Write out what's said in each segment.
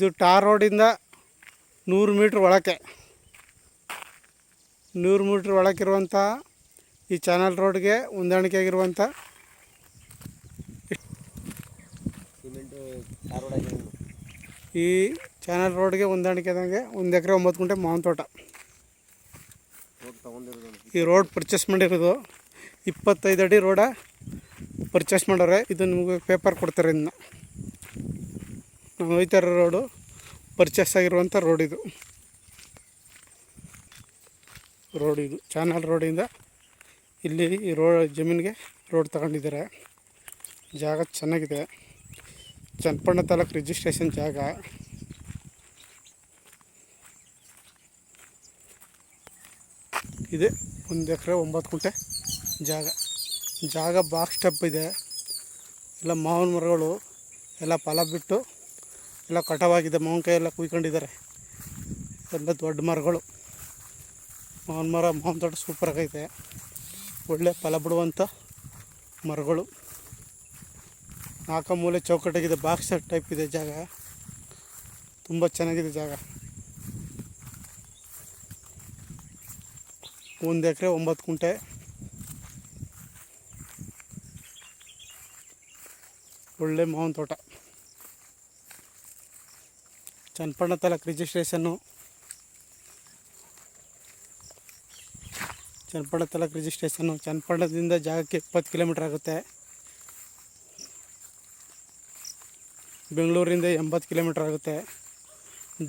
ಇದು ಟಾರ್ ರೋಡಿಂದ ನೂರು ಮೀಟ್ರ್ ಒಳಕ್ಕೆ. ನೂರು ಮೀಟ್ರ್ ಒಳಕ್ಕಿರುವಂಥ ಈ ಚಾನಲ್ ರೋಡ್ಗೆ ಹೊಂದಾಣಿಕೆ ಆಗಿರುವಂಥ ಈ ಚಾನಲ್ ರೋಡ್ಗೆ ಹೊಂದಾಣಿಕೆ ಆದಂಗೆ ಒಂದು ಎಕರೆ ಒಂಬತ್ತು ಗುಂಟೆ ಮಾವಿನ ತೋಟ. ಈ ರೋಡ್ ಪರ್ಚೇಸ್ ಮಾಡಿರೋದು ಇಪ್ಪತ್ತೈದು ಅಡಿ ರೋಡ ಪರ್ಚೇಸ್ ಮಾಡೋರೆ. ಇದು ನಿಮಗೆ ಪೇಪರ್ ಕೊಡ್ತಾರೆ ಇನ್ನು. ನಾವು ಹೋಯ್ತಾ ರೋಡು ಪರ್ಚೇಸ್ ಆಗಿರುವಂಥ ರೋಡ್ ಇದು. ರೋಡ್ ಇದು, ಚಾನಲ್ ರೋಡಿಂದ ಇಲ್ಲಿ ಈ ರೋಡ್ ಜಮೀನಿಗೆ ರೋಡ್ ತಗೊಂಡಿದ್ದಾರೆ. ಜಾಗ ಚೆನ್ನಾಗಿದೆ. ಚನ್ನಪಣ್ಣ ತಾಲೂಕು ರಿಜಿಸ್ಟ್ರೇಷನ್ ಜಾಗ. ಇದೆ, ಒಂದು ಎಕರೆ ಒಂಬತ್ತು ಗುಂಟೆ ಜಾಗ. ಜಾಗ ಬಾಕ್ಸ್ ಸ್ಟೆಪ್ ಇದೆ. ಎಲ್ಲ ಮಾವಿನ ಮರಗಳು, ಎಲ್ಲ ಫಲ ಬಿಟ್ಟು ಎಲ್ಲ ಕಟಾವಾಗಿದೆ ಮಾವಿನಕಾಯಿ ಎಲ್ಲ ಕುಯ್ಕೊಂಡಿದ್ದಾರೆ. ಎಲ್ಲ ದೊಡ್ಡ ಮರಗಳು. ಮಾವಿನ ಮರ, ಮಾವಿನ ತೋಟ ಸೂಪರಾಗೈತೆ ಒಳ್ಳೆ ಫಲ ಬಿಡುವಂಥ ಮರಗಳು. ನಾಲ್ಕು ಮೂಲೆ ಚೌಕಟ್ಟಾಗಿದೆ ಬಾಕ್ಸ್ ಟೈಪ್ ಇದೆ ಜಾಗ. ತುಂಬ ಚೆನ್ನಾಗಿದೆ ಜಾಗ. ಒಂದು ಎಕರೆ ಒಂಬತ್ತು ಕುಂಟೆ. ಒಳ್ಳೆ ಮಾವಿನ ತೋಟ. ಚನ್ನಪಣ್ಣ ತಾಲೂಕು ರಿಜಿಸ್ಟ್ರೇಷನ್ನು ಚನ್ನಪಣ್ಣ ತಾಲೂಕು ರಿಜಿಸ್ಟ್ರೇಷನ್ನು ಚನ್ನಪಣ್ಣದಿಂದ ಜಾಗಕ್ಕೆ ಇಪ್ಪತ್ತು ಕಿಲೋಮೀಟ್ರ್ ಆಗುತ್ತೆ. ಬೆಂಗಳೂರಿಂದ ಎಂಬತ್ತು ಕಿಲೋಮೀಟ್ರ್ ಆಗುತ್ತೆ.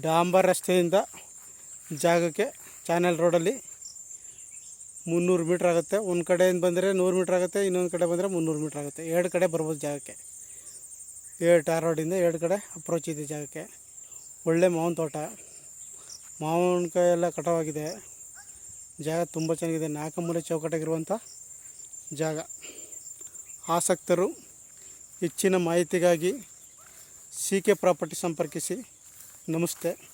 ಡಾಂಬರ್ ರಸ್ತೆಯಿಂದ ಜಾಗಕ್ಕೆ ಚಾನಲ್ ರೋಡಲ್ಲಿ ಮುನ್ನೂರು ಮೀಟ್ರ್ ಆಗುತ್ತೆ. ಒಂದು ಕಡೆಯಿಂದ ಬಂದರೆ ನೂರು ಮೀಟ್ರ್ ಆಗುತ್ತೆ, ಇನ್ನೊಂದು ಕಡೆ ಬಂದರೆ ಮುನ್ನೂರು ಮೀಟ್ರ್ ಆಗುತ್ತೆ. ಎರಡು ಕಡೆ ಬರ್ಬೋದು ಜಾಗಕ್ಕೆ. ಎರಡು ಟಾರ್ ರೋಡಿಂದ ಎರಡು ಕಡೆ ಅಪ್ರೋಚ್ ಇದೆ ಜಾಗಕ್ಕೆ. ಒಳ್ಳೆ ಮಾವಿನ ತೋಟ. ಮಾವಿನಕಾಯಿ ಎಲ್ಲ ಕಟಾವಾಗಿದೆ. ಜಾಗ ತುಂಬ ಚೆನ್ನಾಗಿದೆ. ನಾಲ್ಕಮೂಲೆ ಚೌಕಟ್ಟಾಗಿರುವಂಥ ಜಾಗ. ಆಸಕ್ತರು ಹೆಚ್ಚಿನ ಮಾಹಿತಿಗಾಗಿ ಸಿ ಕೆ ಪ್ರಾಪರ್ಟಿ ಸಂಪರ್ಕಿಸಿ. ನಮಸ್ತೆ.